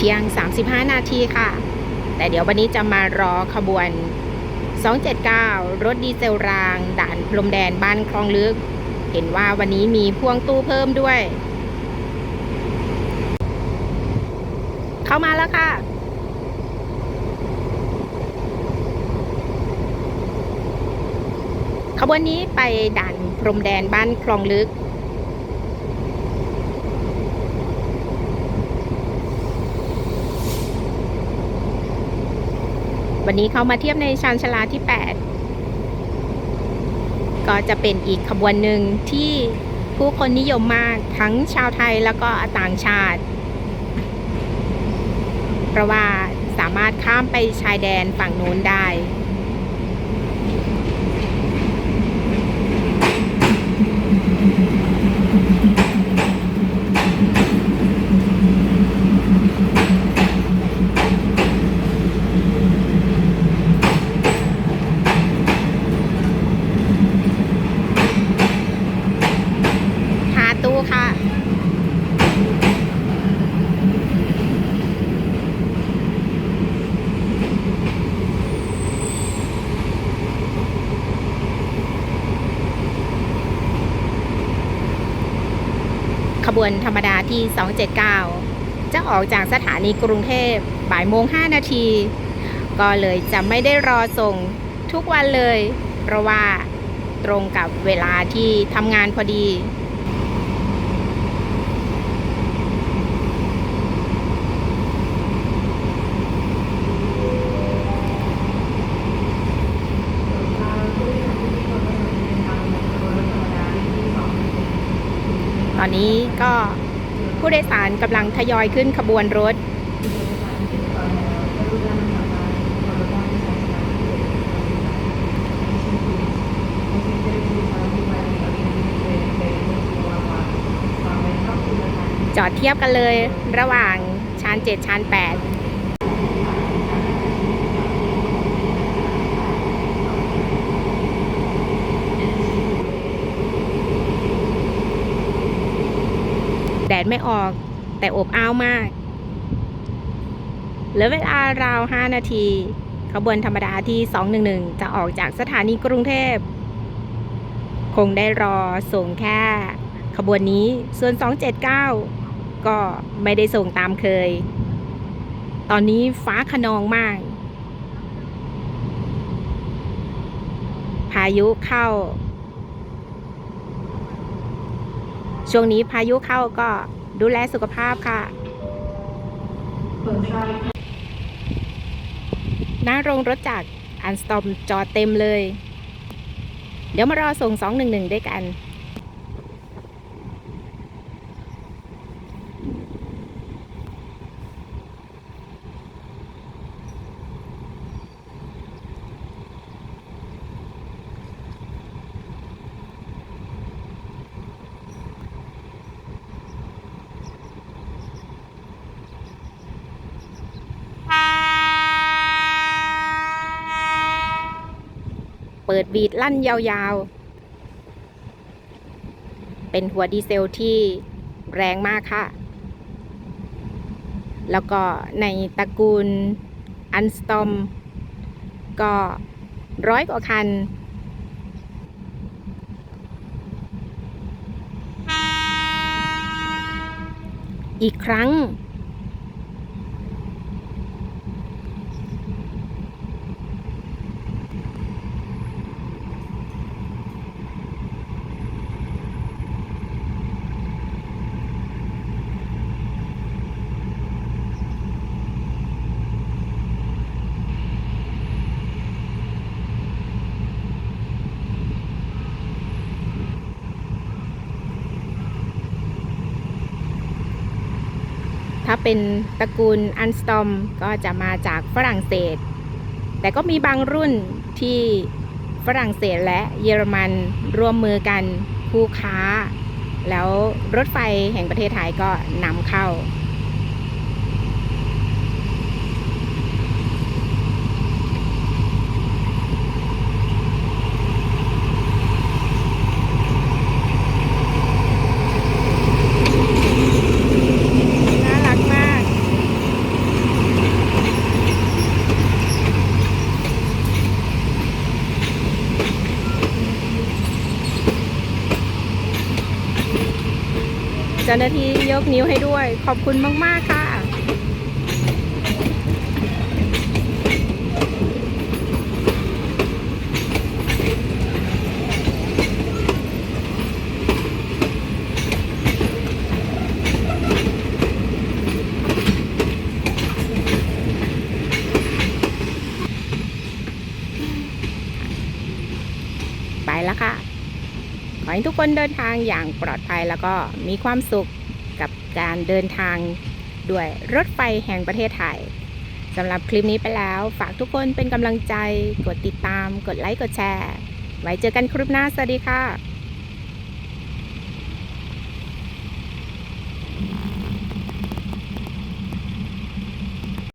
เที่ยง 35 นาทีค่ะ แต่เดี๋ยววันนี้จะมารอขบวน 279 รถดีเซลราง ด่านพรมแดนบ้านคลองลึก เห็นว่าวันนี้มีพ่วงตู้เพิ่มด้วย เข้ามาแล้วค่ะขบวนนี้ไปด่านพรมแดนบ้านคลองลึก วันนี้เขามาเทียบในชานชลาที่ 8 ก็จะเป็นอีกขบวนหนึ่งที่ผู้คนนิยมมากทั้งชาวไทยแล้วก็ต่างชาติ เพราะว่าสามารถข้ามไปชายแดนฝั่งโน้นได้ หาตู้ค่ะ ข บวนธรรมดาที่ 279 จะออกจากสถานีกรุงเทพบ่ายโมง 5 นาที ก็เลยจะไม่ได้รอส่งทุกวันเลย เพราะว่าตรงกับเวลาที่ทำงานพอดี ตอนนี้ก็ผู้โดยสารกำลังทยอยขึ้นขบวนรถ จอดเทียบกันเลยระหว่างชาน7ชาน8 แดดไม่ออก แต่อบอ้าวมาก เหลือเวลาราว 5 นาที ขบวนธรรมดาที่ 211 จะออกจากสถานีกรุงเทพ คงได้รอส่งแค่ ขบวนนี้ส่วน 279 ก็ไม่ได้ส่งตามเคย ตอนนี้ฟ้าขนองมาก พายุเข้า ช่วงนี้พายุเข้าก็ดูแลสุขภาพค่ะหน้าโรงรถจักรอันสตอมจอดเต็มเลย เดี๋ยวมารอส่ง 211 ด้วยกัน เปิดบีดลั่นยาวๆ เป็นหัวดีเซลที่แรงมากค่ะ แล้วก็ในตระกูลอันสตอมก็ร้อยกว่าคัน อีกครั้ง เป็นตระกูลอันสตอมก็จะมาจากฝรั่งเศส แต่ก็มีบางรุ่นที่ฝรั่งเศสและเยอรมันร่วมมือกันคู่ค้า แล้วรถไฟแห่งประเทศไทยก็นำเข้า น่ารักมาก เจ้าหน้าที่ยกนิ้วให้ด้วย ขอบคุณมาก ๆ ค่ะ ไปแล้วค่ะ ข อให้ทุกคนเดินทางอย่างปลอดภัยแล้วก็มีความสุขกับการเดินทางด้วยรถไฟแห่งประเทศไทยสำหรับคลิปนี้ไปแล้ว ฝากทุกคนเป็นกำลังใจ กดติดตาม กดไลค์ กดแชร์ ไว้เจอกันคลิปหน้า สวัสดีค่ะ